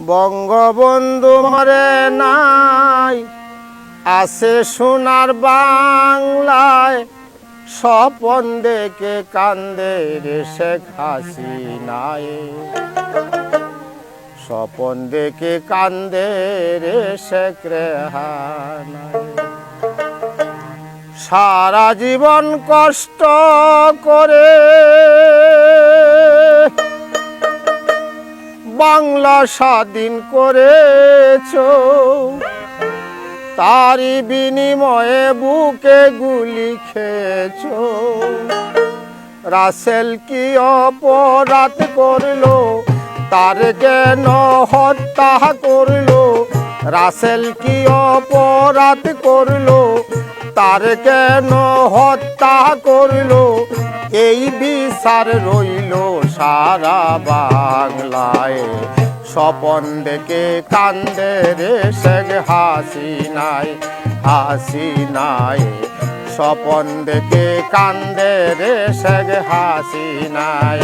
বঙ্গবন্ধু মরে নাই। আছে সোনার বাংলায়, স্বপন দেখে কান্দে রে শেখ হাসিনায়। স্বপন দেখে কান্দে রে শেখ সারা জীবন কষ্ট করে বাংলা স্বাধীন করেছ। তারই বিনিময়ে বুকে গুলি খেয়েছ। রাসেল কি অপরাধ করল? তার কেন হত্যা করল? রাসেল কি অপরাধ করল? তার কেন হত্যা করল? এই বিচার রইল সারা বাংলায়। স্বপন দেখে কান্দে রে শেখ হাসিনাই হাসিনাই। স্বপন দেখে কান্দে রে শেখ হাসিনাই।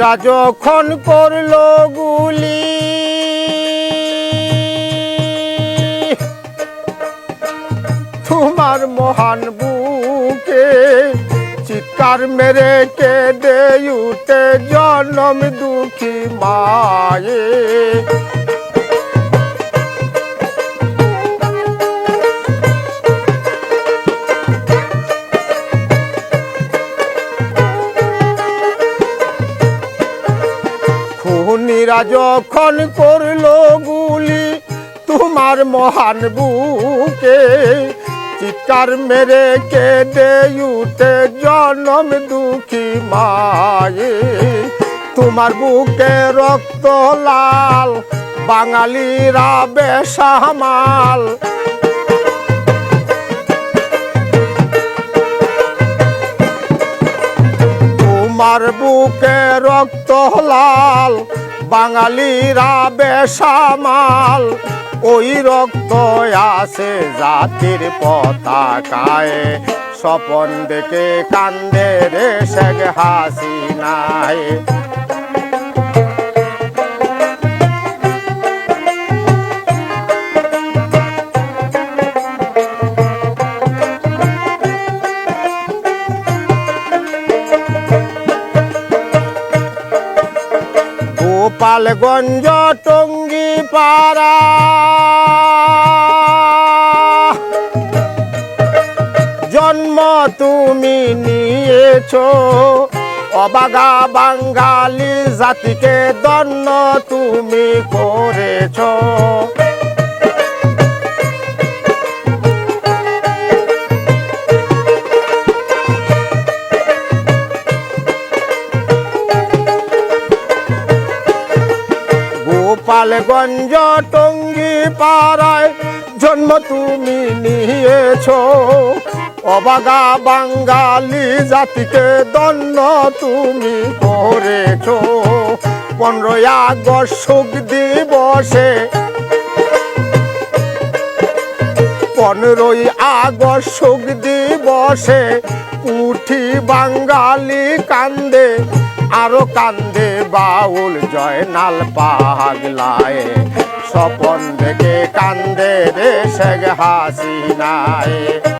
খুনিরা যখন করল গুলি। তোমার মহান বুকে চিৎকার মেরে কেঁদে উঠে জনম দুঃখী মায়ে। খুনিরা যখন করল গুলি তোমার মহান বুকে। চিৎকার মেরে কেঁদে উঠে জনম দুঃখী মায়ে। তোমার বুকে রক্ত লাল, বাঙালিরা বেসামাল। তোমার বুকে রক্ত লাল, বাঙালিরা বেসামাল। ওই রক্ত আছে জাতির পতাকায়। স্বপন দেখে কান্দে রে শেখ হাসিনায়। গোপালগঞ্জ টঙ্গি পাড়া জন্ম তুমি নিয়েছ অবাগা বাঙালি জাতিকে দন্ন তুমি করেছ। গোপালগঞ্জ টঙ্গি পাড়ায় জন্ম তুমি নিয়েছ। অবাগা বাঙালি জাতিকে দন্ন তুমি করেছ। পনেরোই আগস্ট সুখ দিবসে। পনেরোই আগস্ট সুখ দিবসে উঠি বাঙালি কান্দে। আরও কান্দে বাউল জয় নাল পাগলায়। স্বপন দেখে কান্দে রে শেখ হাসিনায়।